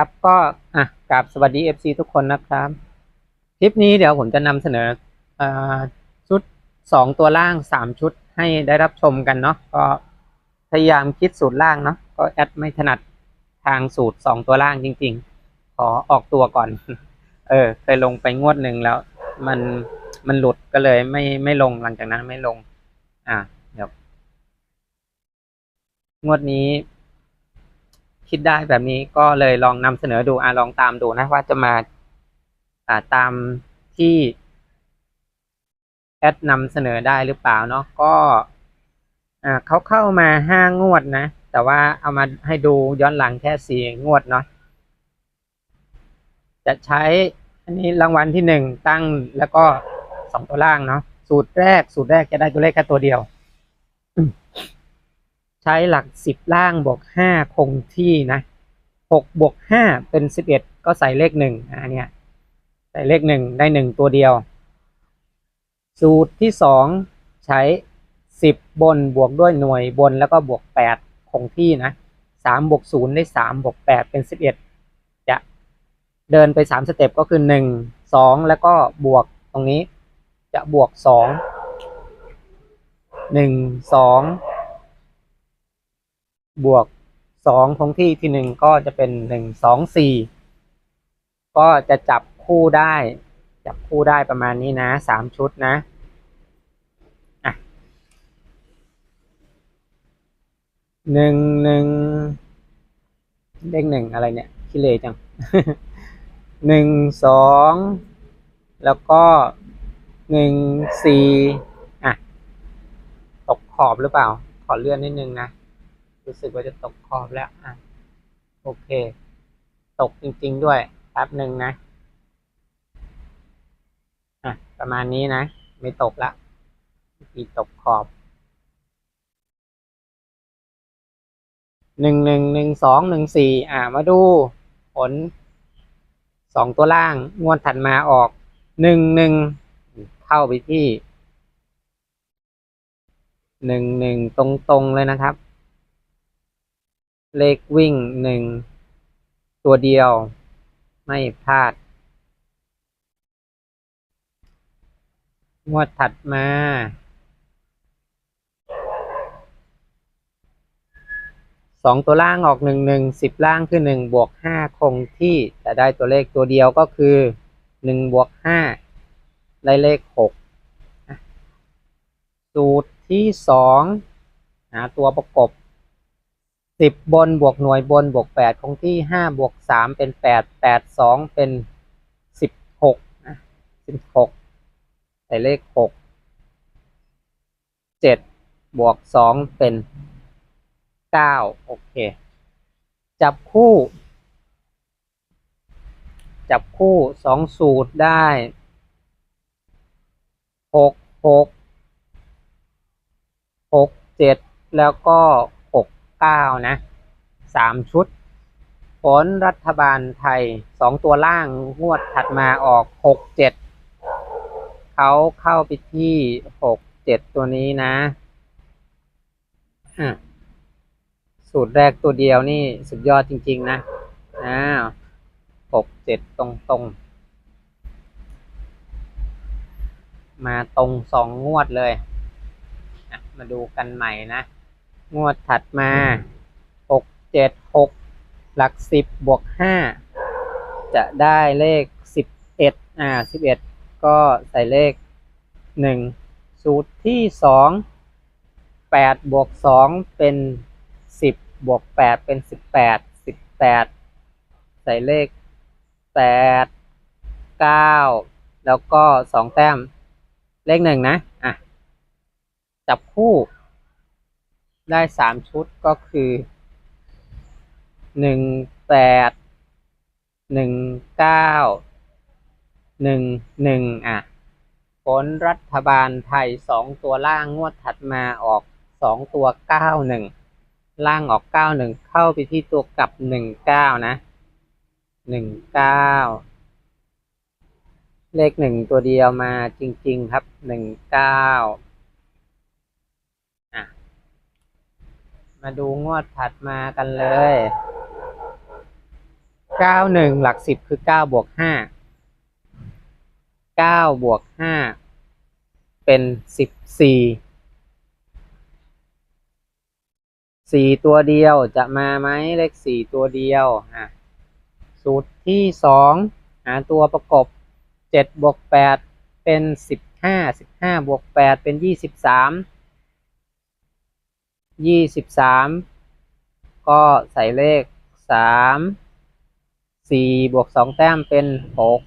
ครับก็อะกราบสวัสดี FC ทุกคนนะครับ คลิปนี้เดี๋ยวผมจะนำเสนออชุดสองตัวล่างสามชุดให้ได้รับชมกันเนาะก็พยายามคิดสูตรล่างเนาะก็แอดไม่ถนัดทางสูตรสองตัวล่างจริง ๆ ขอออกตัวก่อน เออ เคยลงไปงวดหนึ่งแล้ว มันมันหลุดก็เลยไม่ไม่ลงหลังจากนั้นไม่ลง อะเดี๋ยวงวดนี้ คิดได้แบบนี้ก็เลยลองนำเสนอดูอะลองตามดูนะว่าจะมาอ่าตามที่แอดนำเสนอได้หรือเปล่าเนาะก็อ่าเขาเข้ามาห้างวดนะ แต่ว่าเอามาให้ดูย้อนหลังแค่สี่งวดเนาะจะใช้อันนี้รางวัลที่หนึ่งตั้งแล้วก็สองตัวล่างเนาะสูตรแรกสูตรแรกจะได้ตัวเลขแค่ตัวเดียว ใช้หลักสิบล่างบวกห้าคงที่นะหกบวกห้าเป็นสิบเอ็ดก็ใส่เลขหนึ่งอันเนี้ยใส่เลขหนึ่งได้หนึ่งตัวเดียว สูตรที่สองใช้สิบบนบวกด้วยหน่วยบนแล้วก็บวกแปดคงที่นะสามบวกศูนย์ได้สามบวกแปดเป็นสิบเอ็ดจะเดินไปสามสเต็ปก็คือหนึ่งสองแล้วก็บวกตรงนี้จะบวกสองหนึ่งสอง บวกสองคงที่ที่หนึ่งก็จะเป็นหนึ่งสองสี่ก็จะจับคู่ได้ จับคู่ได้ประมาณนี้นะสามชุดนะอะหนึ่งหนึ่งเลขหนึ่งอะไรเนี่ยคิเลจังหนึ่งสองแล้วก็หนึ่งสี่อะ ตกขอบหรือเปล่า ขอเลื่อนนิดนึงนะ รู้สึกว่าจะตกขอบแล้ว อะ โอเค ตกจริง ๆ ด้วยแป๊บหนึ่งนะ อะ ประมาณนี้นะ ไม่ตกละมีตกขอบ หนึ่งหนึ่งหนึ่งสองหนึ่งสี่อ่ามาดูผลสองตัวล่าง งวดถัดมาออก หนึ่งหนึ่งเข้าไปที่หนึ่งหนึ่งตรงๆเลยนะครับ เลขวิ่งหนึ่งตัวเดียว ไม่พลาด งวดถัดมา สองตัวล่างออกหนึ่งหนึ่งสิบล่างคือหนึ่งบวกห้าคงที่แต่ได้ตัวเลขตัวเดียวก็คือหนึ่งบวกห้าได้เลขหกสูตรที่สองหาตัวประกบ สิบบนบวกหน่วยบนบวกแปดคงที่ห้าบวกสามเป็นแปดแปดสองเป็นสิบหกนะสิบหกใส่เลขหกเจ็ดบวกสองเป็นเก้าโอเค จับคู่ จับคู่สองสูตรได้หกหกหกเจ็ดแล้วก็ หกเก้านะสามชุด ผลรัฐบาลไทยสองตัวล่างงวดถัดมาออกหกเจ็ดเขาเข้าไปที่หกเจ็ดตัวนี้นะะสูตรแรกตัวเดียวนี่สุดยอดจริง ๆ นะอ้าวหกเจ็ดตรงตรงๆมาตรงสองงวดเลย มาดูกันใหม่นะ งวดถัดมาหกเจ็ดหกหลักสิบบวกห้าจะได้เลขสิบเอ็ดอ่าสิบเอ็ดก็ใส่เลขหนึ่งสูตรที่สองแปดบวกสองเป็นสิบบวกแปดเป็นสิบแปดสิบแปดใส่เลขแปดเก้าแล้วก็สองแต้มเลขหนึ่งนะ อะ จับคู่ ได้สามชุดก็คือหนึ่งแปดหนึ่งเก้าหนึ่งหนึ่งอะ ผลรัฐบาลไทยสองตัวล่างงวดถัดมาออกสองตัวเก้าหนึ่งล่างออกเก้าหนึ่งเข้าไปที่ตัวกลับหนึ่งเก้านะหนึ่งเก้าเลขหนึ่งตัวเดียวมาจริง ๆ ครับหนึ่งเก้าอะ มาดูงวดถัดมากันเลย เก้าหนึ่งหลักสิบคือเก้าบวกห้า เก้าบวกห้าเป็นสิบสี่สี่ตัวเดียวจะมาไหมเลขสี่ตัวเดียวอะสูตรที่สองหาตัวประกบเจ็ดบวกแปดเป็นสิบห้าสิบห้าบวกแปดเป็นยี่สิบสาม ยี่สิบสามก็ใส่เลขสามสี่บวกสองแต้มเป็นหก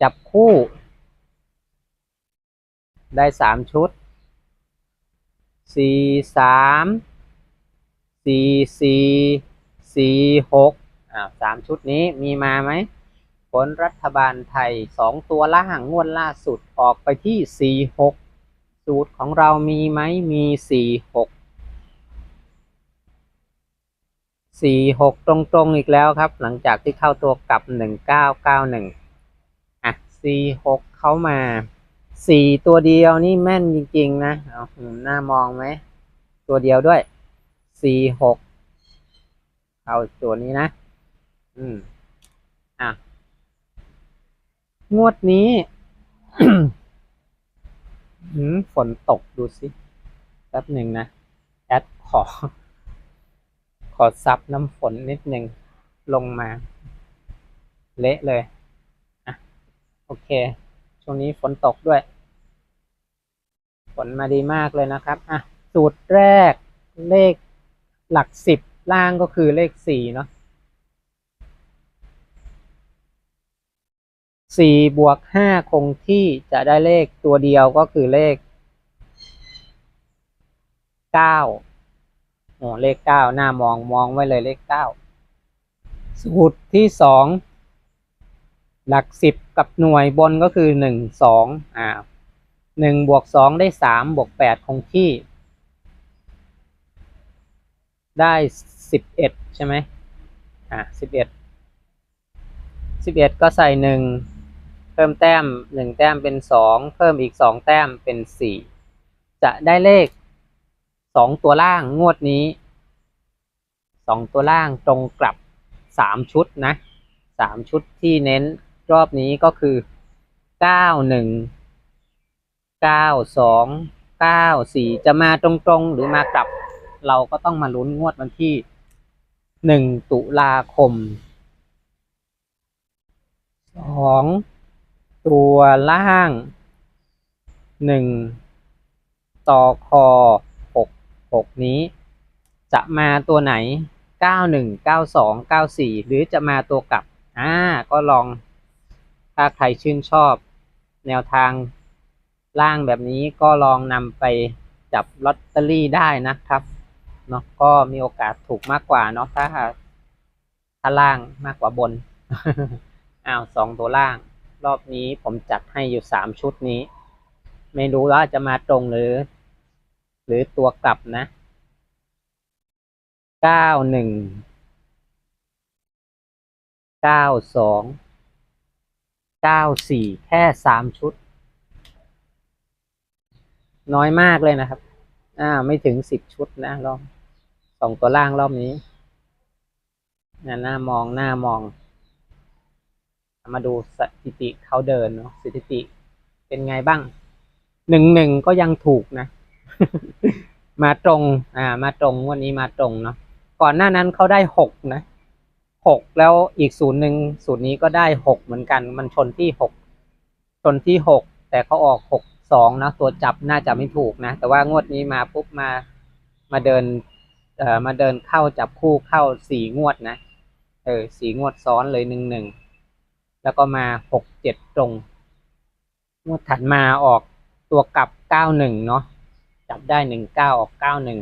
จับคู่ ได้สามชุดสี่สามสี่สี่สี่หกอ่าสามชุดนี้มีมาไหมผลรัฐบาลไทยสองตัวล่างงวดล่าสุดออกไปที่สี่หก สูตรของเรามีไหมมีสี่หกสี่หกตรงๆอีกแล้วครับ หลังจากที่เข้าตัวกลับหนึ่งเก้าเก้าหนึ่งอะสี่หกเข้ามาสี่ตัวเดียวนี่แม่นจริงๆนะเอาหน้ามองไหม ตัวเดียวด้วยสี่หกเอาตัวนี้นะ อืม อะ งวดนี้ ฝนตกดูสิแป๊บหนึ่งนะ แอดขอ ขอซับน้ำฝนนิดหนึ่งลงมา เละเลย อะ โอเค ช่วงนี้ฝนตกด้วย ฝนมาดีมากเลยนะครับ อะ สูตรแรกเลขหลักสิบล่างก็คือเลขสี่เนาะสี่บวกห้าคงที่จะได้เลขตัวเดียวก็คือเลข เก้าโอ้เลขเก้าหน้ามองมองไว้เลยเลขเก้าสูตรที่สองหลักสิบกับหน่วยบนก็คือหนึ่งสองอ่าหนึ่งบวกสองได้สามบวกแปดคงที่ ได้สิบเอ็ดใช่ไหมอ่าสิบเอ็ดสิบเอ็ดก็ใส่หนึ่งเพิ่มแต้มหนึ่งแต้มเป็นสองเพิ่มอีกสองแต้มเป็นสี่จะได้เลข สองตัวล่างงวดนี้สองตัวล่างตรงกลับสามชุดนะสามชุดที่เน้นรอบนี้ก็คือเก้าหนึ่งเก้าสองเก้าสี่จะมาตรงๆ หรือมากลับ เราก็ต้องมาลุ้นงวดวันที่หนึ่งตุลาคมสองตัวล่างหนึ่งต่อคอ หกหกนี้ จะมาตัวไหนเก้าหนึ่งเก้าสองเก้าสี่หรือจะมาตัวกลับอ่าก็ลองถ้าใครชื่นชอบ แนวทางล่างแบบนี้ก็ลองนำไปจับลอตเตอรี่ได้นะครับเนาะก็มีโอกาสถูกมากกว่าเนาะถ้าถ้าล่างมากกว่าบนอ้าวสองตัวล่าง รอบนี้ผมจัดให้อยู่สามชุดนี้ ไม่รู้ว่าจะมาตรงหรือ หรือตัวกลับนะเก้าหนึ่งเก้าสองเก้าสี่แค่สามชุด น้อยมากเลยนะครับ อ่า ไม่ถึงสิบชุดนะรอบสองตัวล่างรอบนี้น่หน้ามองหน้ามอง มาดูสถิติเขาเดินเนาะสถิติเป็นไงบ้างหนึ่งหนึ่งก็ยังถูกนะ มาตรง อ่า มาตรงวันนี้มาตรงเนาะก่อนหน้านั้นเขาได้หกนะหกแล้วอีกศูนย์หนึ่งศูนย์นี้ก็ได้หกเหมือนกัน มันชนที่หกชนที่หกแต่เขาออกหกสองนะตัวจับน่าจะไม่ถูกนะ แต่ว่างวดนี้มาปุ๊บมามาเดินเอ่อมาเดินเข้าจับคู่เข้าสี่งวดนะ เออสี่งวดซ้อนเลยหนึ่งหนึ่งแล้วก็มาหกเจ็ดตรงงวดถัดมาออกตัวกลับเก้าหนึ่งเนาะ จับได้หนึ่งเก้าออกเก้าหนึ่ง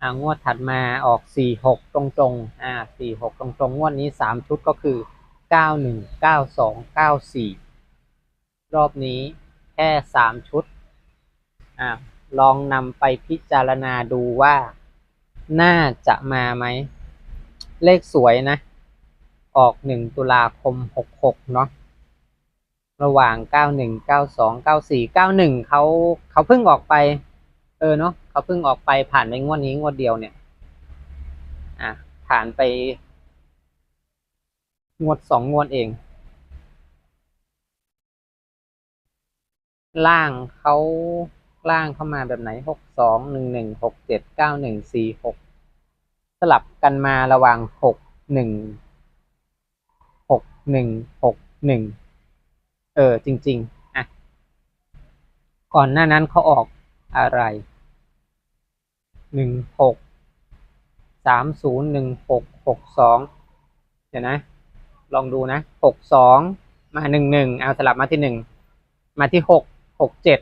อ่างวดถัดมาออกสี่หกตรงตรงอ่าสี่หกตรงตรงงวดนี้สามชุดก็คือเก้าหนึ่งเก้าสองเก้าสี่รอบนี้แค่สามชุดอ่าลองนำไปพิจารณาดูว่าน่าจะมาไหม เลขสวยนะ ออกหนึ่งตุลาคมหกหกเนาะระหว่างเก้าหนึ่งเก้าสองเก้าสี่เก้าหนึ่งเขาเขาเพิ่งออกไป เออเนาะเขาเพิ่งออกไปผ่านไปงวดนี้งวดเดียวเนี่ย อะผ่านไป งวดสองงวดเอง ล่างเขาล่างเข้ามาแบบไหนหกสองหนึ่งหนึ่งหกเจ็ดเก้าหนึ่งสี่หกสลับกันมาระหว่างหกหนึ่งหกหนึ่งหกหนึ่งเออจริง ๆ อะ ก่อนหน้านั้นเขาออก อะไรหนึ่งหกสามศูนย์หนึ่งหกหกสองเดี๋ยวนะ ลองดูนะหกสองมาหนึ่งหนึ่งเอาสลับมาที่หนึ่งมาที่หกหกเจ็ด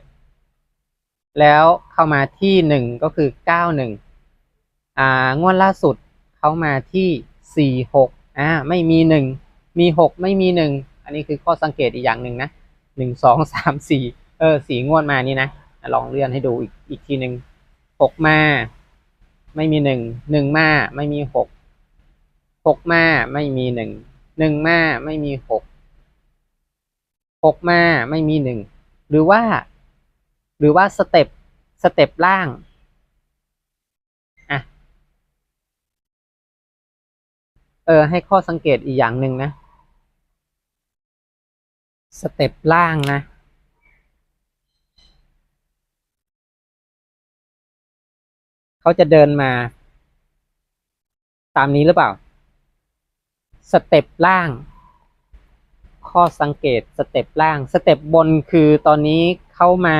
แล้วเข้ามาที่หนึ่งก็คือเก้าหนึ่งอ่างวดล่าสุดเข้ามาที่สี่หกอ่าไม่มีหนึ่งมีหกไม่มีหนึ่งอันนี้คือข้อสังเกตอีกอย่างหนึ่งนะหนึ่งสองสามสี่เออสี่งวดมานี่นะ ลองเลื่อนให้ดูอีกอีกทีหนึ่งหกมา ไม่มีหนึ่งหนึ่งมา ไม่มีหกหกมาไม่มีหนึ่งหนึ่งมาไม่มีหกหกมาไม่มีหนึ่งหรือว่า หรือว่าสเต็ปสเต็ปล่างอะเออ ให้ข้อสังเกตอีกอย่างหนึ่งนะ สเต็ปล่างนะ เขาจะเดินมา ตามนี้หรือเปล่า สเต็ปล่าง ข้อสังเกตสเต็ปล่าง สเต็ปบนคือตอนนี้เข้ามา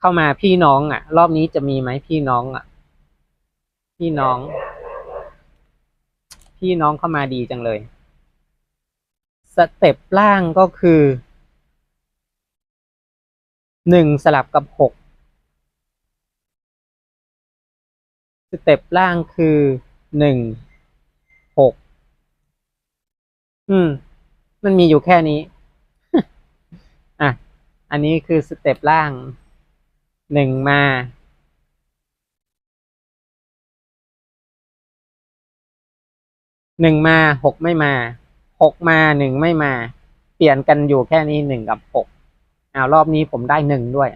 เข้ามาพี่น้องอะ รอบนี้จะมีไหมพี่น้องอะ พี่น้อง พี่น้องเข้ามาดีจังเลย สเต็ปล่างก็คือหนึ่งสลับกับหก สเต็ปล่างคือหนึ่งหกอืม มันมีอยู่แค่นี้ อะ อันนี้คือสเต็ปล่างหนึ่งมาหนึ่งมาหกไม่มาหกมาหนึ่งไม่มา เปลี่ยนกันอยู่แค่นี้หนึ่งกับหกอ้าวรอบนี้ผมได้หนึ่งด้วย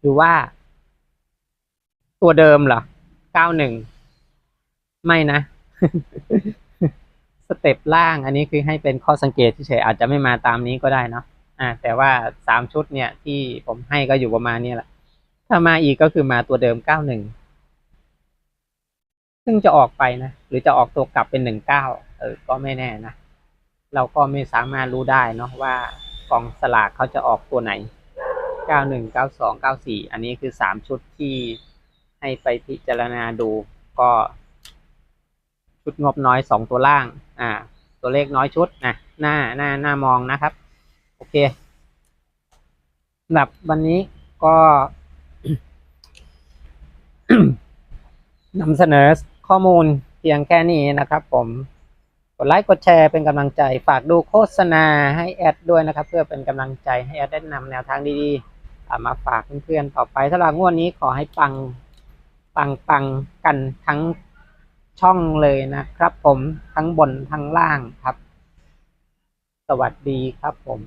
หรือว่า ตัวเดิมเหรอ เก้าหนึ่งไม่นะ สเต็ปล่างอันนี้คือให้เป็นข้อสังเกตเฉยๆอาจจะไม่มาตามนี้ก็ได้เนาะอ่า แต่ว่าสามชุดเนี่ย ที่ผมให้ก็อยู่ประมาณนี้แหละ ถ้ามาอีกก็คือมาตัวเดิมเก้าหนึ่งซึ่งจะออกไปนะ หรือจะออกตัวกลับเป็นหนึ่งเก้าเออ ก็ไม่แน่นะ เราก็ไม่สามารถรู้ได้เนาะว่ากองสลากเขาจะออกตัวไหนเก้าหนึ่งเก้าสองเก้าสี่อันนี้คือสามชุดที่ ให้ไปพิจารณาดูก็ชุดงบน้อยสองตัวล่าง อ่า ตัวเลขน้อยชุดนะหน้าหน้าหน้ามองนะครับ โอเคสำหรับวันนี้ก็นำเสนอข้อมูลเพียงแค่นี้นะครับผม กดไลค์กดแชร์เป็นกำลังใจ ฝากดูโฆษณาให้แอดด้วยนะครับ เพื่อเป็นกำลังใจให้แอดได้นำแนวทางดีๆ มาฝากเพื่อนๆต่อไปสำหรับงวดนี้ขอให้ปัง ปังปังกันทั้งช่องเลยนะครับผมทั้งบนทั้งล่างครับ สวัสดีครับผม